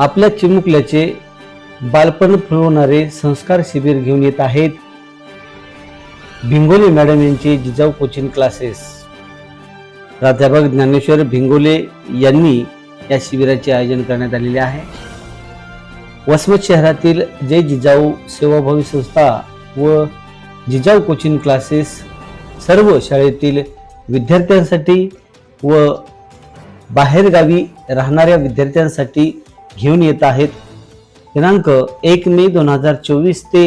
आपल्या चिमुकल्याचे बालपण फुलवणारे संस्कार शिबिर घेऊन येत आहेत. भिंगोले मॅडम यांचे जिजाऊ कोचिंग क्लासेस. प्राध्यापक ज्ञानेश्वर भिंगोले यांनी या शिबिराचे आयोजन करण्यात आलेले आहे. वसमत शहरातील जय जिजाऊ सेवाभावी संस्था व जिजाऊ कोचिंग क्लासेस सर्व शाळेतील विद्यार्थ्यांसाठी व बाहेरगावी राहणाऱ्या विद्यार्थ्यांसाठी घेऊन येत आहेत. दिनांक एक मे दोन हजार चोवीस ते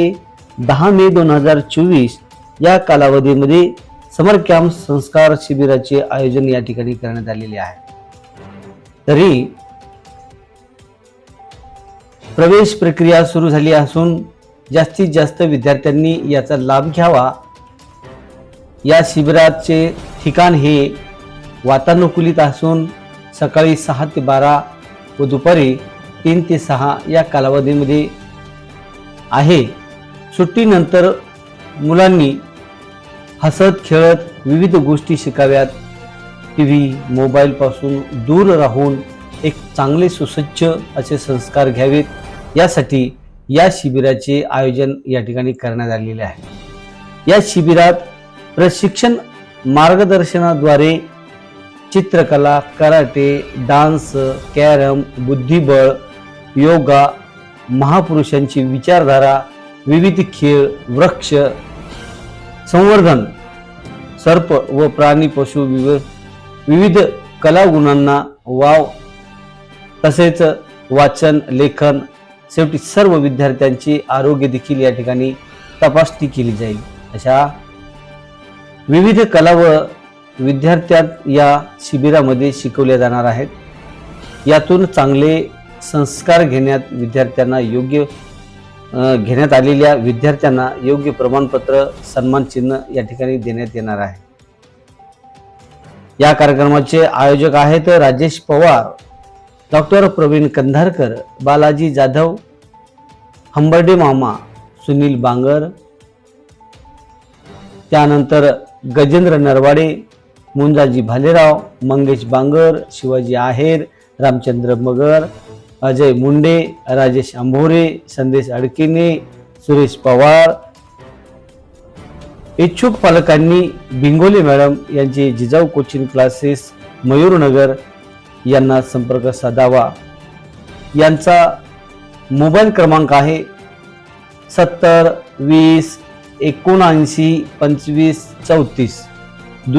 दहा मे दोन हजार चोवीस या कालावधीमध्ये समर कॅम्प संस्कार शिबिराचे आयोजन या ठिकाणी करण्यात आलेले आहे. तरी प्रवेश प्रक्रिया सुरू झाली असून जास्तीत जास्त विद्यार्थ्यांनी याचा लाभ घ्यावा. या शिबिराचे ठिकाण हे वातानुकूलित असून सकाळी सहा ते बारा व दुपारी तीन ते सहा या कालावधीमध्ये आहे. सुट्टीनंतर मुलांनी हसत खेळत विविध गोष्टी शिकाव्यात. टी व्ही मोबाईलपासून दूर राहून एक चांगले सुसज्ज असे संस्कार घ्यावेत. यासाठी या शिबिराचे आयोजन या ठिकाणी करण्यात आलेले आहे. या शिबिरात प्रशिक्षण मार्गदर्शनाद्वारे चित्रकला कराटे डान्स कॅरम बुद्धिबळ योगा महापुरुषांची विचारधारा विविध खेळ वृक्ष संवर्धन सर्प व प्राणी पशु विव विविध कलागुणांना वाव तसेच वाचन लेखन शेवटी सर्व विद्यार्थ्यांचे आरोग्य देखील या ठिकाणी तपासणी केली जाईल. अशा विविध कला व विद्यार्थ्यात या शिबिरामध्ये शिकवल्या जाणार आहेत. यातून चांगले संस्कार घेण्यात विद्यार्थ्यांना योग्य घेण्यात आलेल्या विद्यार्थ्यांना योग्य प्रमाणपत्र सन्मान चिन्ह या ठिकाणी देण्यात येणार आहे. या कार्यक्रमाचे आयोजक आहेत राजेश पवार डॉक्टर प्रवीण कंधारकर बालाजी जाधव हंबर्डे मामा सुनील बांगर त्यानंतर गजेंद्र नरवाडे मुंजाजी भालेराव मंगेश बांगर शिवाजी आहेर रामचंद्र मगर अजय मुंडे राजेश आंभोरे संदेश अडकिने सुरेश पवार. इच्छुक पालकांनी बिंगोले मॅडम यांचे जिजाऊ कोचिंग क्लासेस मयूरनगर यांना संपर्क साधावा. यांचा मोबाईल क्रमांक आहे सत्तर वीस एकोणऐंशी पंचवीस चौतीस.